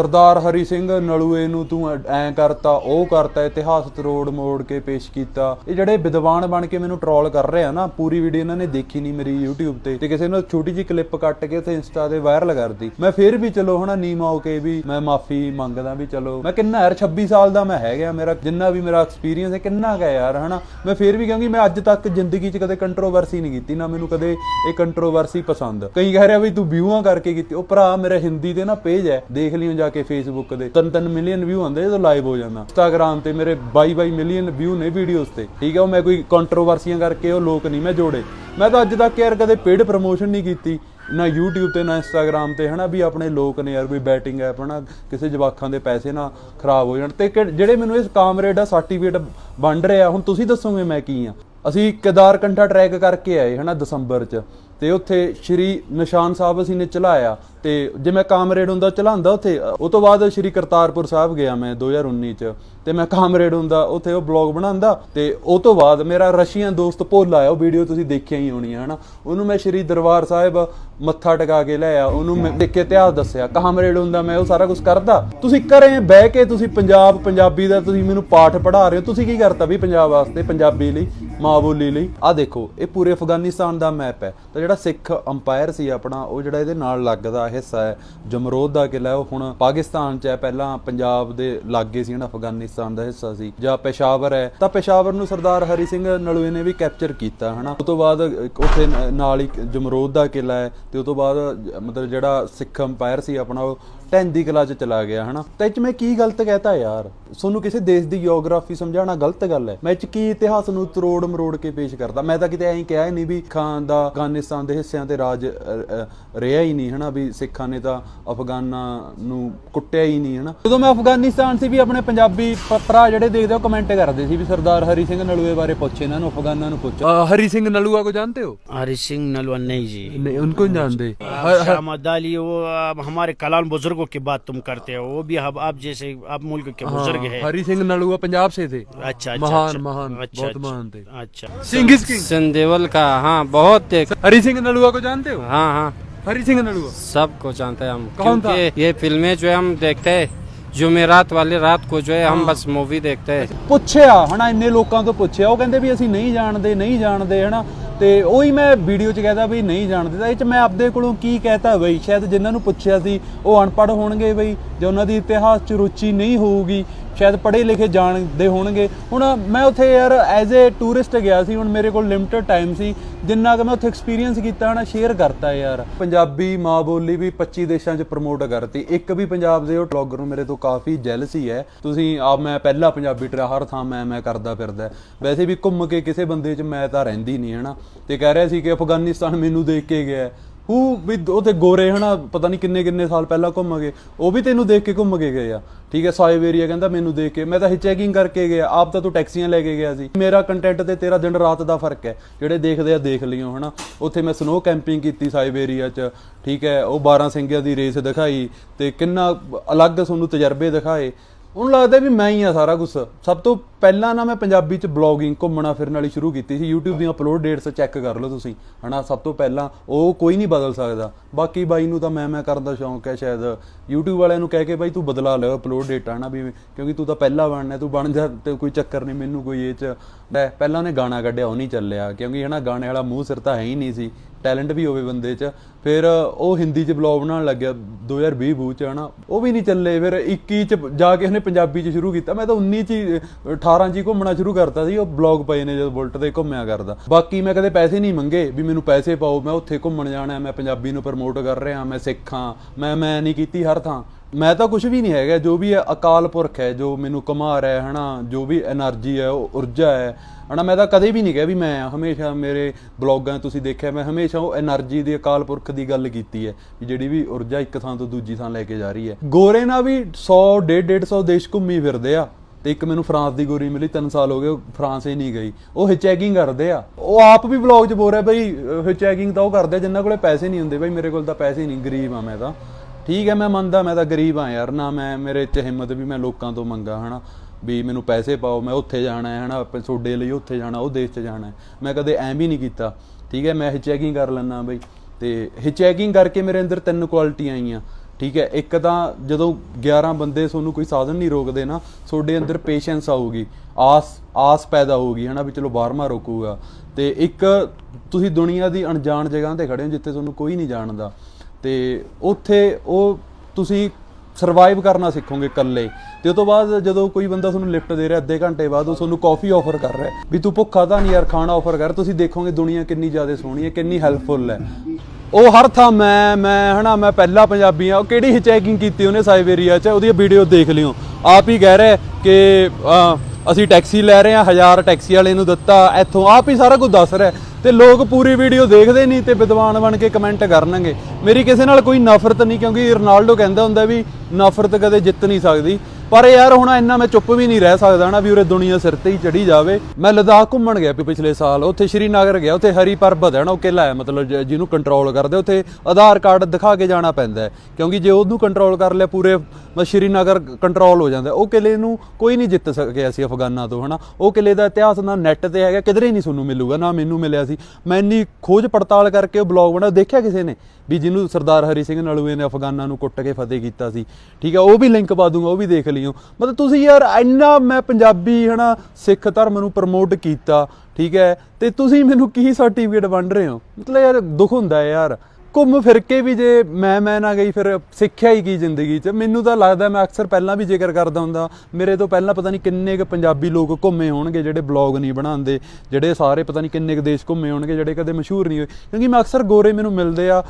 ਸਰਦਾਰ ਹਰੀ ਸਿੰਘ ਨਲੂਏ ਨੂੰ ਤੂੰ ਐ ਕਰਤਾ, ਉਹ ਕਰਤਾ, ਇਤਿਹਾਸ ਤਰੋੜ ਮੋੜ ਕੇ ਪੇਸ਼ ਕੀਤਾ। ਇਹ ਜਿਹੜੇ ਵਿਦਵਾਨ ਬਣ ਕੇ ਮੈਨੂੰ ਟਰੋਲ ਕਰ ਰਹੇ ਆ ਨਾ, ਪੂਰੀ ਵੀਡੀਓ ਇਹਨਾਂ ਨੇ ਦੇਖੀ ਨਹੀਂ ਮੇਰੀ YouTube ਤੇ। ਤੇ ਕਿਸੇ ਨੇ ਛੋਟੀ ਜਿਹੀ ਕਲਿੱਪ ਕੱਟ ਕੇ ਤੇ ਇੰਸਟਾ ਤੇ ਵਾਇਰਲ ਕਰਦੀ ਮੈਂ ਫੇਰ ਵੀ ਚਲੋ ਹਨਾ ਨੀਮ ਹੋ ਕੇ ਵੀ ਮੈਂ ਮਾਫੀ ਮੰਗਦਾ ਵੀ ਚਲੋ। ਮੈਂ ਕਿੰਨਾ ਯਾਰ 26 ਸਾਲ ਦਾ ਮੈਂ ਹੈਗਾ ਮੇਰਾ ਜਿੰਨਾ ਵੀ ਮੇਰਾ ਐਕਸਪੀਰੀਅੰਸ ਹੈ, ਕਿੰਨਾ ਕੁ ਹੈ ਯਾਰ, ਹਨਾ। ਮੈਂ ਫੇਰ ਵੀ ਕਿਉਂਕਿ ਮੈਂ ਅੱਜ ਤੱਕ ਜ਼ਿੰਦਗੀ 'ਚ ਕਦੇ ਕੰਟਰੋਵਰਸੀ ਨਹੀਂ ਕੀਤੀ, ਨਾ ਮੈਨੂੰ ਕਦੇ ਇਹ ਕੰਟਰੋਵਰਸੀ ਪਸੰਦ। ਕਈ ਕਹਿ ਰਿਹਾ ਵੀ ਤੂੰ ਵਿਊਆਂ ਕਰਕੇ ਕੀਤੀ, ਉਹ ਭਰਾ ਮੇਰੇ ਹਿੰਦੀ ਦੇ ਨਾ ਪੇਜ ਹੈ, ਦੇਖ ਲਿਓ ਜਾ ਕੇ ਫੇਸਬੁੱਕ ਤੇ 3-3 ਮਿਲੀਅਨ ਵਿਊ ਆਉਂਦੇ ਜਦੋਂ ਲਾਈਵ ਹੋ ਜਾਂਦਾ। ਇੰਸਟਾਗ੍ਰam ਤੇ ਮੇਰੇ 22-22 ਮਿਲੀਅਨ ਵਿਊ ਨੇ ਵੀਡੀਓਜ਼ ਤੇ, ਠੀਕ ਹੈ ਉਹ ਮੈਂ ਕੋਈ ਕੰਟਰੋਵਰਸੀਆਂ ਕਰਕੇ ਉਹ ਲੋਕ ਨਹੀਂ, ਮੈਂ ਜੋੜੇ। ਮੈਂ ਤਾਂ ਅੱਜ ਤੱਕ ਯਾਰ ਕਦੇ ਪੇਡ ਪ੍ਰਮੋਸ਼ਨ ਨਹੀਂ ਕੀਤੀ, ਨਾ YouTube ਤੇ, ਨਾ Instagram ਤੇ, ਹਨਾ? ਵੀ ਆਪਣੇ ਲੋਕ ਨੇ ਯਾਰ, ਕੋਈ ਬੈਟਿੰਗ ਐਪ ਹਨਾ? ਕਿਸੇ ਜਵਾਕਾਂ ਦੇ ਪੈਸੇ ਨਾ ਖਰਾਬ ਹੋ ਜਾਣ। ਤੇ ਜਿਹੜੇ ਮੈਨੂੰ ਇਸ ਕਾਮਰੇਡ ਦਾ ਸਰਟੀਫਿਕੇਟ ਵੰਡ ਰਿਹਾ ਹੁਣ ਤੁਸੀਂ ਦੱਸੋਗੇ ਮੈਂ ਕੀ ਆ? ਅਸੀਂ ਕੇਦਾਰ ਕੰਠਾ ਟਰੈਕ ਕਰਕੇ ਆਏ, ਹਨਾ? ਦਸੰਬਰ ਚ। ਤੇ ਉੱਥੇ ਸ਼੍ਰੀ ਨਿਸ਼ਾਨ ਸਾਹਿਬ ਅਸੀਂ ਨੇ ਚਲਾਇਆ। ਤੇ ਜੇ ਮੈਂ ਕਾਮਰੇਡ ਹੁੰਦਾ ਚਲਾਉਂਦਾ ਉੱਥੇ, ਉਹ ਤੋਂ ਬਾਅਦ ਸ਼੍ਰੀ ਕਰਤਾਰਪੁਰ ਸਾਹਿਬ ਗਿਆ ਮੈਂ 2019 ਚ। ਤੇ ਮੈਂ ਕਾਮਰੇਡ ਹੁੰਦਾ, ਉੱਥੇ ਉਹ ਬਲੌਗ ਬਣਾਉਂਦਾ। ਤੇ ਉਹ ਤੋਂ ਬਾਅਦ ਮੇਰਾ ਰਸ਼ੀਅਨ ਦੋਸਤ ਭੋਲਾ ਆ, ਉਹ ਵੀਡੀਓ ਤੁਸੀਂ ਦੇਖਿਆ ਹੀ ਹੋਣੀ ਹੈ ਹਨਾ। ਉਹਨੂੰ ਮੈਂ ਸ਼੍ਰੀ ਦਰਬਾਰ ਸਾਹਿਬ ਮੱਥਾ ਟਿਕਾ ਕੇ ਲਿਆਇਆ ਉਹਨੂੰ ਮੈਂ ਦੇਖ ਕੇ ਇਤਿਹਾਸ ਦੱਸਿਆ, ਕਾਮਰੇਡ ਹੁੰਦਾ ਮੈਂ, ਉਹ ਸਾਰਾ ਕੁਝ ਕਰਦਾ। ਤੁਸੀਂ ਘਰੇ ਬਹਿ ਕੇ ਤੁਸੀਂ ਪੰਜਾਬ, ਪੰਜਾਬੀ ਦਾ ਤੁਸੀਂ ਮੈਨੂੰ ਪਾਠ ਪੜ੍ਹਾ ਰਹੇ ਹੋ, ਤੁਸੀਂ ਕੀ ਕਰਤਾ ਵੀ ਪੰਜਾਬ ਵਾਸਤੇ, ਪੰਜਾਬੀ ਲਈ ਮਾਂ ਬੋਲੀ ਲਈ? ਆ ਦੇਖੋ, ਇਹ ਪੂਰੇ ਅਫਗਾਨਿਸਤਾਨ ਦਾ ਮੈਪ ਹੈ। ਤਾਂ ਜਿਹੜਾ ਸਿੱਖ ਅੰਪਾਇਰ ਸੀ ਆਪਣਾ, ਉਹ ਜਿਹੜਾ ਇਹਦੇ ਨਾਲ ਲੱਗਦਾ ਹਿੱਸਾ ਹੈ। ਜਮਰੋਦ ਦਾ ਕਿਲਾ ਉਹ ਹੁਣ ਪਾਕਿਸਤਾਨ 'ਚ ਹੈ। ਪਹਿਲਾਂ ਪੰਜਾਬ ਦੇ ਲਾਗੇ ਸੀ ਹਨਾ ਅਫਗਾਨਿਸਤਾਨ ਦਾ ਹਿੱਸਾ ਸੀ। ਜਾਂ ਪੇਸ਼ਾਵਰ ਹੈ। ਤਾਂ ਪੇਸ਼ਾਵਰ ਨੂੰ ਸਰਦਾਰ ਹਰੀ ਸਿੰਘ ਨਲੂਏ ਨੇ ਵੀ ਕੈਪਚਰ ਕੀਤਾ, ਹਨਾ? ਉਸ ਤੋਂ ਬਾਅਦ ਉੱਥੇ ਨਾਲ ਹੀ ਜਮਰੋਦ ਦਾ ਕਿਲਾ ਹੈ। ਤੇ ਉਸ ਤੋਂ ਬਾਅਦ ਮਤਲਬ ਜਿਹੜਾ ਸਿੱਖ ਅੰਪਾਇਰ ਸੀ ਆਪਣਾ, ਉਹ 10ਦੀ ਕਲਾ ਚ ਚਲਾ ਗਿਆ ਹਨਾ? ਤਾਂ ਇਹ ਚ ਮੈਂ ਕੀ ਗਲਤ ਕਹਿਤਾ ਯਾਰ? ਸੋਨੂੰ ਕਿਸੇ ਦੇਸ਼ ਦੀ ਜੀਓਗ੍ਰਾਫੀ ਸਮਝਾਉਣਾ ਗਲਤ ਗੱਲ ਹੈ। ਮੈਂ ਚ ਕੀ ਇਤਿਹਾਸ ਨੂੰ ਤਰੋੜ ਮਰੋੜ ਕੇ ਪੇਸ਼ ਕਰਦਾ? ਮੈਂ ਤਾਂ ਕਿਤੇ ਐਂ ਕਿਹਾ ਹੀ ਨਹੀਂ ਵੀ ਖਾਨ ਦਾ ਅਫਗਾਨਿਸਤਾਨ ਦੇ ਹਿੱਸਿਆਂ ਤੇ ਰਾਜ ਰਿਹਾ ਹੀ ਨਹੀਂ ਹਨਾ? ਵੀ ਸਿੱਖਾਂ ਨੇ ਤਾਂ ਅਫਗਾਨਾਂ ਨੂੰ ਕੁੱਟਿਆ ਹੀ ਨਹੀਂ ਹਨਾ? ਜਦੋਂ ਮੈਂ ਅਫਗਾਨਿਸਤਾਨ ਸੀ ਵੀ ਆਪਣੇ ਪੰਜਾਬੀ ਭਰਾ ਜਿਹੜੇ ਦੇਖਦੇ ਉਹ ਕਮੈਂਟ ਕਰਦੇ ਸੀ ਵੀ ਸਰਦਾਰ ਹਰੀ ਸਿੰਘ ਨਲੂਏ ਬਾਰੇ ਪੁੱਛੇ ਇਹਨਾਂ ਨੂੰ ਅਫਗਾਨਾਂ ਨੂੰ ਪੁੱਛੋ। ਹਰੀ ਸਿੰਘ ਨਲੂਆ ਕੋ ਜਾਣਦੇ ਹੋ? हरी सिंह नलवा नहीं जी नहीं उनको जानते शाह मदाली वो हमारे कलान बुजुर्ग की बात तुम करते हो वो भी अब आप जैसे आप मुल्क के बुजुर्ग है हरी सिंह नलुआ पंजाब से थे अच्छा अच्छा महान अच्छा, महान अच्छा, बहुत अच्छा, महान थे अच्छा सिंगिस किंग संदेवल का हाँ बहुत देख हरी सिंह नलुआ को जानते हो हाँ हाँ हरी सिंह नलुआ सबको जानते हैं हम कौन था? क्योंकि ये फिल्में जो है हम देखते हैं जुमेरात वाली रात को जो है हम बस मूवी देखते हैं ਪੁੱਛਿਆ ਹਨਾ ਇੰਨੇ ਲੋਕਾਂ ਤੋਂ ਪੁੱਛਿਆ ਉਹ ਕਹਿੰਦੇ ਵੀ ਅਸੀਂ ਨਹੀਂ ਜਾਣਦੇ ਨਹੀਂ ਜਾਣਦੇ ਹਨਾ ਤੇ ਉਹੀ ਮੈਂ ਵੀਡੀਓ 'ਚ ਕਹਿਦਾ ਵੀ ਨਹੀਂ ਜਾਣਦੇ ਤਾਂ ਇਹ 'ਚ ਮੈਂ ਆਪਦੇ ਕੋਲੋਂ ਕੀ ਕਹਿਤਾ ਬਈ, ਸ਼ਾਇਦ ਜਿਨ੍ਹਾਂ ਨੂੰ ਪੁੱਛਿਆ ਸੀ ਉਹ ਅਨਪੜ੍ਹ ਹੋਣਗੇ ਬਈ, ਜਾਂ ਉਹਨਾਂ ਦੀ ਇਤਿਹਾਸ 'ਚ ਰੁਚੀ ਨਹੀਂ ਹੋਊਗੀ ਸ਼ਾਇਦ ਪੜ੍ਹੇ ਲਿਖੇ ਜਾਣਦੇ ਹੋਣਗੇ। ਹੁਣ ਮੈਂ ਉੱਥੇ ਯਾਰ ਐਜ਼ ਅ ਟੂਰਿਸਟ ਗਿਆ ਸੀ, ਹੁਣ ਮੇਰੇ ਕੋਲ ਲਿਮਟਿਡ ਟਾਈਮ ਸੀ। ਜਿੰਨਾ ਕਿ ਮੈਂ ਉੱਥੇ ਐਕਸਪੀਰੀਅੰਸ ਕੀਤਾ, ਨਾ ਸ਼ੇਅਰ ਕਰਤਾ ਯਾਰ। ਪੰਜਾਬੀ ਮਾਂ ਬੋਲੀ ਵੀ 25 ਦੇਸ਼ਾਂ 'ਚ ਪ੍ਰਮੋਟ ਕਰਤੀ। ਇੱਕ ਵੀ ਪੰਜਾਬ ਦੇ ਉਹ ਬਲੌਗਰ ਨੂੰ ਮੇਰੇ ਤੋਂ ਕਾਫੀ ਜੈਲਸੀ ਹੈ ਤੁਸੀਂ ਆ ਮੈਂ ਪਹਿਲਾ ਪੰਜਾਬੀ ਟਰਾ, ਹਰ ਥਾਂ ਮੈਂ ਮੈਂ ਕਰਦਾ ਫਿਰਦਾ ਵੈਸੇ ਵੀ ਘੁੰਮ ਕੇ ਕਿਸੇ ਬੰਦੇ 'ਚ ਮੈਂ ਤਾਂ ਰਹਿੰਦੀ ਨਹੀਂ ਹਨਾ ਤੇ ਕਹਿ ਰਿਹਾ ਸੀ ਕਿ ਅਫਗਾਨਿਸਤਾਨ ਮੈਨੂੰ ਦੇਖ ਕੇ ਗਿਆ ਹੈ। ਹੂ ਵੀ ਉਥੇ ਗੋਰੇ ਹਨਾ, ਪਤਾ ਨਹੀਂ ਕਿੰਨੇ ਕਿੰਨੇ ਸਾਲ ਪਹਿਲਾਂ ਘੁੰਮ ਗਏ। ਉਹ ਵੀ ਤੈਨੂੰ ਦੇਖ ਕੇ ਘੁੰਮ ਕੇ ਗਏ ਆ। ਠੀਕ ਹੈ ਸਾਈਬੇਰੀਆ ਕਹਿੰਦਾ ਮੈਨੂੰ ਦੇਖ ਕੇ। ਮੈਂ ਤਾਂ ਹਿਚੈਕਿੰਗ ਕਰਕੇ ਗਿਆ। ਆਪ ਤਾਂ ਤੂੰ ਟੈਕਸੀਆਂ ਲੈ ਕੇ ਗਿਆ ਸੀ। ਮੇਰਾ ਕੰਟੈਂਟ ਤੇ ਤੇਰਾ ਦਿਨ ਰਾਤ ਦਾ ਫ਼ਰਕ ਹੈ। ਜਿਹੜੇ ਦੇਖਦੇ ਆ, ਦੇਖ ਲਿਓ, ਹਨਾ। ਉੱਥੇ ਮੈਂ ਸਨੋ ਕੈਂਪਿੰਗ ਕੀਤੀ ਸਾਈਬੇਰੀਆ 'ਚ। ਠੀਕ ਹੈ, ਉਹ 12 ਸਿੰਘਿਆਂ ਦੀ ਰੇਸ ਦਿਖਾਈ ਤੇ ਕਿੰਨਾ ਅਲੱਗ ਤੁਹਾਨੂੰ ਤਜਰਬੇ ਦਿਖਾਏ। ਉਹਨੂੰ ਲੱਗਦਾ ਵੀ ਮੈਂ ਹੀ ਆ ਸਾਰਾ ਕੁਝ ਸਭ ਤੋਂ ਪਹਿਲਾਂ ਨਾ ਮੈਂ ਪੰਜਾਬੀ ਚ ਬਲੌਗਿੰਗ ਘੁੰਮਣਾ ਫਿਰਨ ਵਾਲੀ ਸ਼ੁਰੂ ਕੀਤੀ ਸੀ। YouTube ਦੀਆਂ ਅਪਲੋਡ ਡੇਟਸ ਚੈੱਕ ਕਰ ਲਓ ਤੁਸੀਂ। ਹਨਾ, ਸਭ ਤੋਂ ਪਹਿਲਾਂ ਉਹ ਕੋਈ ਨਹੀਂ ਬਦਲ ਸਕਦਾ। ਬਾਕੀ ਬਾਈ ਨੂੰ ਤਾਂ ਮੈਂ ਮੈਂ ਕਰਨ ਦਾ ਸ਼ੌਂਕ ਹੈ ਸ਼ਾਇਦ। YouTube ਵਾਲਿਆਂ ਨੂੰ ਕਹਿ ਕੇ ਬਾਈ ਤੂੰ ਬਦਲਾ ਲੈ ਅਪਲੋਡ ਡੇਟਾ ਹਨਾ ਵੀ ਕਿਉਂਕਿ ਤੂੰ ਤਾਂ ਪਹਿਲਾਂ ਬਣਨਾ, ਤੂੰ ਬਣ ਜਾ ਤੇ ਕੋਈ ਚੱਕਰ ਨਹੀਂ ਮੈਨੂੰ ਕੋਈ ਇਹ ਚ। ਲੈ, ਪਹਿਲਾਂ ਉਹਨੇ ਗਾਣਾ ਕੱਢਿਆ, ਉਹ ਨਹੀਂ ਚੱਲਿਆ। ਕਿਉਂਕਿ ਹਨਾ, ਗਾਣੇ ਵਾਲਾ ਮੂੰਹ ਸਿਰ ਤਾਂ ਹੈ ਹੀ ਨਹੀਂ ਸੀ। ਟੈਲੈਂਟ ਵੀ ਹੋਵੇ ਬੰਦੇ 'ਚ। ਫਿਰ ਉਹ ਹਿੰਦੀ 'ਚ ਬਲੌਗ ਬਣਾਉਣ ਲੱਗਿਆ 2020 ਬੂ 'ਚ ਹਨਾ। ਉਹ ਵੀ ਨਹੀਂ ਚੱਲੇ। ਫਿਰ 21 'ਚ ਜਾ ਕੇ ਉਹਨੇ ਪੰਜਾਬੀ 'ਚ ਸ਼ੁਰੂ ਕੀਤਾ। ਮੈਂ ਤਾਂ 19 'ਚ ਹੀ, ਅਹ, 18 'ਚ ਹੀ ਘੁੰਮਣਾ ਸ਼ੁਰੂ ਕਰਤਾ ਸੀ। ਉਹ ਬਲੌਗ ਪਏ ਨੇ ਜਦੋਂ ਬੁਲਟ ਤੇ ਘੁੰਮਿਆ ਕਰਦਾ। ਬਾਕੀ ਮੈਂ ਕਦੇ ਪੈਸੇ ਨਹੀਂ ਮੰਗੇ ਵੀ ਮੈਨੂੰ ਪੈਸੇ ਪਾਓ। ਮੈਂ ਉੱਥੇ ਘੁੰਮਣ ਜਾਣਾ ਮੈਂ ਪੰਜਾਬੀ ਨੂੰ ਪ੍ਰਮੋਟ ਕਰ ਰਿਹਾ ਮੈਂ ਸਿੱਖਾਂ। ਮੈਂ ਮੈਂ ਨਹੀਂ ਕੀਤੀ ਹਰ ਥਾਂ। ਮੈਂ ਤਾਂ ਕੁਝ ਵੀ ਨਹੀਂ ਹੈਗਾ, ਜੋ ਵੀ ਹੈ ਅਕਾਲ ਪੁਰਖ ਹੈ, ਜੋ ਮੈਨੂੰ ਘੁਮਾ ਹੈ, ਹਨਾ, ਜੋ ਵੀ એનર્ਜੀ ਹੈ, ਉਹ ਊਰਜਾ ਹੈ, ਹਨਾ, ਮੈਂ ਤਾਂ ਕਦੇ ਵੀ ਨਹੀਂ ਕਿਹਾ ਵੀ ਮੈਂ ਹਮੇਸ਼ਾ ਮੇਰੇ ਬਲੌਗਾਂ ਤੁਸੀਂ ਦੇਖਿਆ, ਮੈਂ ਹਮੇਸ਼ਾ ਉਹ એનર્ਜੀ ਦੀ, ਅਕਾਲ ਪੁਰਖ ਦੀ ਗੱਲ ਕੀਤੀ ਹੈ, ਵੀ ਜਿਹੜੀ ਵੀ ਊਰਜਾ ਇੱਕ ਥਾਂ ਤੋਂ ਦੂਜੀ ਥਾਂ ਲੈ ਕੇ ਜਾ ਰਹੀ ਹੈ। ਗੋਰੇ ਨਾਲ ਵੀ 100 150 150 ਦੇਸ਼ ਘੁੰਮੀ ਫਿਰਦੇ ਆ, ਤੇ ਇੱਕ ਮੈਨੂੰ ਫਰਾਂਸ ਦੀ ਗੋਰੀ ਮਿਲੀ 3 ਸਾਲ ਹੋ ਗਏ ਫਰਾਂਸ ਹੀ ਨਹੀਂ ਗਈ। ਉਹ ਹਿਚੈਕਿੰਗ ਕਰਦੇ ਆ। ਉਹ ਆਪ ਵੀ ਵਲੌਗ 'ਚ ਬੋਲ ਰਿਹਾ ਬਈ ਹਿਚੈਕਿੰਗ ਤਾਂ ਉਹ ਕਰਦੇ ਜਿਨ੍ਹਾਂ ਕੋਲੇ ਪੈਸੇ ਨਹੀਂ ਹੁੰਦੇ, ਬਈ, ਮੇਰੇ ਕੋਲ ਤਾਂ ਪੈਸੇ ਨਹੀਂ, ਗਰੀਬ ਆ ਮੈਂ ਤਾਂ। ਠੀਕ ਹੈ, ਮੈਂ ਮੰਨਦਾ, ਮੈਂ ਤਾਂ ਗਰੀਬ ਆ ਯਾਰ। ਨਾ ਮੈਂ, ਮੇਰੇ 'ਚ ਹਿੰਮਤ ਵੀ ਮੈਂ ਲੋਕਾਂ ਤੋਂ ਮੰਗਾ, ਹਨਾ? ਵੀ ਮੈਨੂੰ ਪੈਸੇ ਪਾਓ, ਮੈਂ ਉੱਥੇ ਜਾਣਾ ਹੈ, ਹਨਾ? ਆਪਣੇ ਤੁਹਾਡੇ ਲਈ ਉੱਥੇ ਜਾਣਾ, ਉਹ ਦੇਸ਼ 'ਚ ਜਾਣਾ ਮੈਂ ਕਦੇ ਐਂ ਵੀ ਨਹੀਂ ਕੀਤਾ। ਠੀਕ ਹੈ, ਮੈਂ ਹਿਚੈਕਿੰਗ ਕਰ ਲੈਣਾ ਬਈ। ਤੇ ਹਿਚੈਕਿੰਗ ਕਰਕੇ ਮੇਰੇ ਅੰਦਰ ਤਿੰਨ ਕੁਆਲਿਟੀਆਂ ਆਈਆਂ। ਠੀਕ ਹੈ, ਇੱਕ ਤਾਂ ਜਦੋਂ 11 ਬੰਦੇ ਤੁਹਾਨੂੰ ਕੋਈ ਸਾਧਨ ਨਹੀਂ ਰੋਕਦੇ ਨਾ, ਤੁਹਾਡੇ ਅੰਦਰ ਪੇਸ਼ੈਂਸ ਆਊਗੀ। ਆਸ ਆਸ ਪੈਦਾ ਹੋਊਗੀ, ਹਨਾ? ਵੀ ਚਲੋ ਬਾਰਮਾ ਰੋਕੂਗਾ। ਤੇ ਇੱਕ, ਤੁਸੀਂ ਦੁਨੀਆ ਦੀ ਅਣਜਾਣ ਜਗ੍ਹਾ ਤੇ ਖੜੇ ਹੋ, ਜਿੱਥੇ ਤੁਹਾਨੂੰ ਕੋਈ ਨਹੀਂ ਜਾਣਦਾ। ਤੇ ਉੱਥੇ ਉਹ ਤੁਸੀਂ ਸਰਵਾਈਵ ਕਰਨਾ ਸਿੱਖੋਗੇ ਇਕੱਲੇ। ਤੇ ਉਸ ਤੋਂ ਬਾਅਦ ਜਦੋਂ ਕੋਈ ਬੰਦਾ ਤੁਹਾਨੂੰ ਲਿਫਟ ਦੇ ਰਿਹਾ, ਅੱਧੇ ਘੰਟੇ ਬਾਅਦ ਉਹ ਤੁਹਾਨੂੰ ਕਾਫੀ ਆਫਰ ਕਰ ਰਿਹਾ ਵੀ ਤੂੰ ਭੁੱਖਾ ਤਾਂ ਨਹੀਂ ਯਾਰ, ਖਾਣਾ ਆਫਰ ਕਰ। ਤੁਸੀਂ ਦੇਖੋਗੇ ਦੁਨੀਆ ਕਿੰਨੀ ਜ਼ਿਆਦਾ ਸੋਹਣੀ ਹੈ, ਕਿੰਨੀ ਹੈਲਪਫੁਲ ਹੈ। ਉਹ ਹਰ ਥਾਂ ਮੈਂ ਮੈਂ ਹਨਾ, ਮੈਂ ਪਹਿਲਾ ਪੰਜਾਬੀ ਆ ਉਹ ਕਿਹੜੀ ਹਿਚੈਕਿੰਗ ਕੀਤੀ ਉਹਨੇ ਸਾਈਬੇਰੀਆ 'ਚ? ਉਹਦੀ ਵੀਡੀਓ ਦੇਖ ਲਿਓ। ਆਪ ਹੀ ਕਹਿ ਰਿਹਾ ਕਿ ਅਸੀਂ ਟੈਕਸੀ ਲੈ ਰਹੇ ਹਾਂ, ਹਜ਼ਾਰ ਟੈਕਸੀ ਵਾਲੇ ਨੂੰ ਦਿੱਤਾ, ਇੱਥੋਂ ਆਪ ਹੀ ਸਾਰਾ ਕੁਝ ਦੱਸ ਰਿਹਾ ਤੇ ਲੋਕ ਪੂਰੀ ਵੀਡੀਓ ਦੇਖਦੇ ਨਹੀਂ ਤੇ ਵਿਦਵਾਨ ਬਣ ਕੇ ਕਮੈਂਟ ਕਰਨਗੇ। ਮੇਰੀ ਕਿਸੇ ਨਾਲ ਕੋਈ ਨਫ਼ਰਤ ਨਹੀਂ, ਕਿਉਂਕਿ ਰੋਨਾਲਡੋ ਕਹਿੰਦਾ ਹੁੰਦਾ ਵੀ ਨਫ਼ਰਤ ਕਦੇ ਜਿੱਤ ਨਹੀਂ ਸਕਦੀ। ਪਰ ਯਾਰ ਹੁਣ ਇੰਨਾ ਮੈਂ ਚੁੱਪ ਵੀ ਨਹੀਂ ਰਹਿ ਸਕਦਾ ਨਾ ਵੀ ਉਰੇ ਦੁਨੀਆ ਸਿਰ ਤੇ ਹੀ ਚੜੀ ਜਾਵੇ। ਮੈਂ ਲਦਾਖ ਘੁੰਮਣ ਗਿਆ ਵੀ ਪਿਛਲੇ ਸਾਲ, ਉੱਥੇ ਸ਼੍ਰੀਨਗਰ ਗਿਆ, ਉੱਥੇ ਹਰੀ ਪਰਬਤ ਹੈ ਨਾ, ਉਹ ਕਿਲਾ ਹੈ, ਮਤਲਬ ਜਿਹਨੂੰ ਕੰਟਰੋਲ ਕਰਦੇ, ਉੱਥੇ ਆਧਾਰ ਕਾਰਡ ਦਿਖਾ ਕੇ ਜਾਣਾ ਪੈਂਦਾ ਹੈ। ਕਿਉਂਕਿ ਜੇ ਉਹਨੂੰ ਕੰਟਰੋਲ ਕਰ ਲਿਆ, ਪੂਰੇ ਮ- ਸ਼੍ਰੀਨਗਰ ਕੰਟਰੋਲ ਹੋ ਜਾਂਦਾ ਉਹ ਕਿਲੇ ਨੂੰ ਕੋਈ ਨਹੀਂ ਜਿੱਤ ਸਕਿਆ ਸੀ ਅਫਗਾਨਾਂ ਤੋਂ, ਹਨਾ। ਉਹ ਕਿਲੇ ਦਾ ਇਤਿਹਾਸ ਨਾ ਨੈੱਟ ਤੇ ਹੈਗਾ, ਕਿਧਰੇ ਨਹੀਂ ਤੁਹਾਨੂੰ ਮਿਲੂਗਾ, ਨਾ ਮੈਨੂੰ ਮਿਲਿਆ ਸੀ। ਮੈਂ ਇੰਨੀ ਖੋਜ ਪੜਤਾਲ ਕਰਕੇ ਉਹ ਬਲੌਗ ਬਣਾ, ਦੇਖਿਆ ਕਿਸੇ ਨੇ ਵੀ ਜਿਹਨੂੰ ਸਰਦਾਰ ਹਰੀ ਸਿੰਘ ਨਲੂਏ ਨੇ ਅਫਗਾਨਾਂ ਨੂੰ ਕੁੱਟ ਕੇ ਫਤਿਹ ਕੀਤਾ ਸੀ। ਠੀਕ ਹੈ, ਉਹ ਵੀ ਲਿੰਕ ਪਾ ਦੂੰਗਾ, ਉਹ ਵੀ ਦੇਖ ਲਈ। ਲਿਓ ਮਤਲਬ ਤੁਸੀਂ ਯਾਰ ਇੰਨਾ ਮੈਂ ਪੰਜਾਬੀ, ਹਨਾ, ਸਿੱਖ ਧਰਮ ਨੂੰ ਪ੍ਰਮੋਟ ਕੀਤਾ, ਠੀਕ ਹੈ, ਤੇ ਤੁਸੀਂ ਮੈਨੂੰ ਕੀ ਸਰਟੀਫਿਕੇਟ ਵੰਡ ਰਹੇ ਹੋ? ਮਤਲਬ ਯਾਰ ਦੁੱਖ ਹੁੰਦਾ ਹੈ ਯਾਰ। ਘੁੰਮ ਫਿਰ ਕੇ ਵੀ ਜੇ ਮੈਂ ਮੈਂ ਨਾ ਗਈ, ਫਿਰ ਸਿੱਖਿਆ ਹੀ ਕੀ ਜ਼ਿੰਦਗੀ 'ਚ? ਮੈਨੂੰ ਤਾਂ ਲੱਗਦਾ ਮੈਂ ਅਕਸਰ ਪਹਿਲਾਂ ਵੀ ਜ਼ਿਕਰ ਕਰਦਾ ਹੁੰਦਾ, ਮੇਰੇ ਤੋਂ ਪਹਿਲਾਂ ਪਤਾ ਨਹੀਂ ਕਿੰਨੇ ਕੁ ਪੰਜਾਬੀ ਲੋਕ ਘੁੰਮੇ ਹੋਣਗੇ ਜਿਹੜੇ ਬਲੌਗ ਨਹੀਂ ਬਣਾਉਂਦੇ, ਜਿਹੜੇ ਸਾਰੇ ਪਤਾ ਨਹੀਂ ਕਿੰਨੇ ਕੁ ਦੇਸ਼ ਘੁੰਮੇ ਹੋਣਗੇ, ਜਿਹੜੇ ਕਦੇ ਮਸ਼ਹੂਰ ਨਹੀਂ ਹੋਏ। ਕਿਉਂਕਿ ਮੈਂ ਅਕਸਰ ਗੋਰੇ ਮੈਨੂੰ ਮਿਲਦੇ ਆ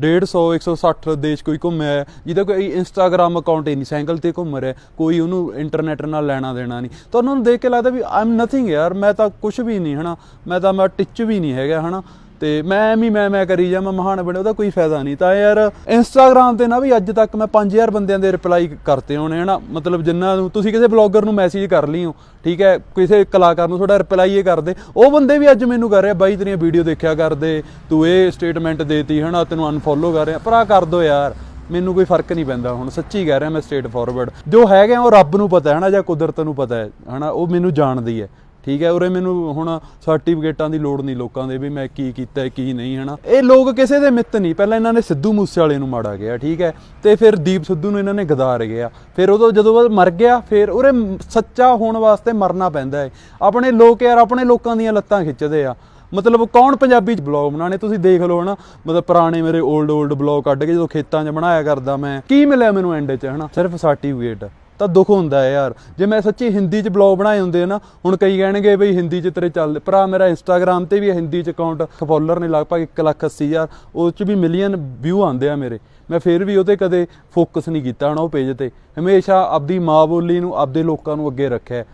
150 160 ਦੇਸ਼ ਕੋਈ ਘੁੰਮਿਆ ਜਿਹਦਾ ਕੋਈ ਇੰਸਟਾਗ੍ਰam ਅਕਾਊਂਟ ਹੀ ਨਹੀਂ, ਸਾਈਕਲ ਤੇ ਘੁੰਮ ਰਿਹਾ, ਕੋਈ ਉਹਨੂੰ ਇੰਟਰਨੈਟ ਨਾਲ ਲੈਣਾ ਦੇਣਾ ਨਹੀਂ। ਤਾਂ ਉਹਨਾਂ ਨੂੰ ਦੇਖ ਕੇ ਲੱਗਦਾ ਵੀ ਆਮ ਨਥਿੰਗ ਯਾਰ, ਮੈਂ ਤਾਂ ਕੁਝ ਵੀ ਨਹੀਂ, ਹਨਾ? ਮੈਂ ਤਾਂ, ਮੈਂ ਟਿੱਚ ਵੀ ਨਹੀਂ ਹੈਗਾ, ਹਨਾ? ਤੇ ਮੈਂ ਵੀ ਮੈਂ ਮੈਂ ਕਰੀ ਜਾ, ਮੈਂ ਮਹਾਨ ਬਣੇ, ਉਹਦਾ ਕੋਈ ਫਾਇਦਾ ਨਹੀਂ। ਤਾਂ ਯਾਰ ਇੰਸਟਾਗ੍ਰam ਤੇ ਨਾ ਵੀ ਅੱਜ ਤੱਕ ਮੈਂ 5000 ਬੰਦਿਆਂ ਦੇ ਰਿਪਲਾਈ ਕਰਤੇ ਹੋਣੇ, ਹਨਾ? ਮਤਲਬ ਜਿੰਨਾ ਨੂੰ, ਤੁਸੀਂ ਕਿਸੇ ਬਲੌਗਰ ਨੂੰ ਮੈਸੇਜ ਕਰ ਲਈ ਹੋ, ਠੀਕ ਹੈ? ਕਿਸੇ ਕਲਾਕਾਰ ਨੂੰ ਤੁਹਾਡਾ ਰਿਪਲਾਈ ਇਹ ਕਰਦੇ। ਉਹ ਬੰਦੇ ਵੀ ਅੱਜ ਮੈਨੂੰ ਕਰ ਰਹੇ, ਬਾਈ ਤੇਰੀਆਂ ਵੀਡੀਓ ਦੇਖਿਆ ਕਰਦੇ, ਤੂੰ ਇਹ ਸਟੇਟਮੈਂਟ ਦੇਤੀ, ਹਨਾ? ਤੈਨੂੰ ਅਨਫੋਲੋ ਕਰ ਰਿਹਾ। ਭਰਾ, ਕਰ ਦੋ ਯਾਰ। ਮੈਨੂੰ ਕੋਈ ਫ਼ਰਕ ਨਹੀਂ ਪੈਂਦਾ ਹੁਣ, ਸੱਚੀ ਕਹਿ ਰਿਹਾ ਮੈਂ ਸਟੇਟ ਫਾਰਵਰਡ ਜੋ ਹੈਗਾ ਉਹ ਰੱਬ ਨੂੰ ਪਤਾ ਹੈ ਨਾ ਜਾਂ ਕੁਦਰਤ ਨੂੰ ਪਤਾ ਹੈ, ਹਨਾ? ਉਹ ਮੈਨੂੰ ਜਾਣਦੀ ਹੈ। ਠੀਕ ਹੈ, ਉਰੇ ਮੈਨੂੰ ਹੁਣ ਸਰਟੀਫਿਕੇਟਾਂ ਦੀ ਲੋੜ ਨਹੀਂ ਲੋਕਾਂ ਦੇ ਵੀ ਮੈਂ ਕੀ ਕੀਤਾ ਕੀ ਨਹੀਂ, ਹਨਾ? ਇਹ ਲੋਕ ਕਿਸੇ ਦੇ ਮਿੱਤ ਨਹੀਂ। ਪਹਿਲਾਂ ਇਹਨਾਂ ਨੇ ਸਿੱਧੂ ਮੂਸੇ ਵਾਲੇ ਨੂੰ ਮਾੜਾ ਗਿਆ ਠੀਕ ਹੈ? ਤੇ ਫਿਰ ਦੀਪ ਸਿੱਧੂ ਨੂੰ ਇਹਨਾਂ ਨੇ ਗਦਾਰ ਗਿਆ ਫਿਰ ਉਦੋਂ ਜਦੋਂ ਉਹ ਮਰ ਗਿਆ, ਫਿਰ ਉਰੇ ਸੱਚਾ ਹੋਣ ਵਾਸਤੇ ਮਰਨਾ ਪੈਂਦਾ ਹੈ। ਆਪਣੇ ਲੋਕ ਯਾਰ, ਆਪਣੇ ਲੋਕਾਂ ਦੀਆਂ ਲੱਤਾਂ ਖਿੱਚਦੇ ਆ। ਮਤਲਬ ਕੌਣ ਪੰਜਾਬੀ ਚ ਬਲੌਗ ਬਣਾਣੇ ਤੁਸੀਂ ਦੇਖ ਲਓ, ਹਨਾ? ਮਤਲਬ ਪੁਰਾਣੇ ਮੇਰੇ 올ਡ 올ਡ ਬਲੌਗ ਕੱਢ ਕੇ ਜਦੋਂ ਖੇਤਾਂ 'ਚ ਬਣਾਇਆ ਕਰਦਾ ਮੈਂ। ਕੀ ਮਿਲਿਆ ਮੈਨੂੰ ਐਂਡ 'ਚ, ਹਨਾ? ਸਿਰਫ ਸਰਟੀਫਿਕੇਟ ਤਾਂ ਦੁੱਖ ਹੁੰਦਾ ਹੈ ਯਾਰ। ਜੇ ਮੈਂ ਸੱਚੀ ਹਿੰਦੀ 'ਚ ਬਲੌਗ ਬਣਾਏ ਹੁੰਦੇ ਆ ਨਾ ਹੁਣ ਕਈ ਕਹਿਣਗੇ ਬਈ ਹਿੰਦੀ 'ਚ ਤੇਰੇ ਚੱਲਦੇ। ਭਰਾ ਮੇਰਾ ਇੰਸਟਾਗ੍ਰam ਤੇ ਵੀ ਹਿੰਦੀ 'ਚ ਅਕਾਊਂਟ ਫੋਲੋਅਰ ਨੇ ਲਗਭਗ 1,80,000 ਉਹ 'ਚ ਵੀ ਮਿਲੀਅਨ ਵਿਊ ਆਉਂਦੇ ਆ ਮੇਰੇ। ਮੈਂ ਫਿਰ ਵੀ ਉਹਤੇ ਕਦੇ ਫੋਕਸ ਨਹੀਂ ਕੀਤਾ ਹਨਾ ਉਹ ਪੇਜ ਤੇ। ਹਮੇਸ਼ਾ ਆਪਦੀ ਮਾਂ ਬੋਲੀ ਨੂੰ ਆਪਦੇ ਲੋਕਾਂ ਨੂੰ ਅੱਗੇ ਰੱਖਿਆ। ਹੈ।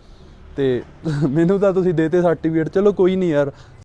ਤੇ ਮੈਨੂੰ ਤਾਂ ਤੁਸੀਂ ਦੇਤੇ ਸਰਟੀਫਿਕੇਟ ਚਲੋ ਕੋਈ ਨਹੀਂ ਯਾਰ।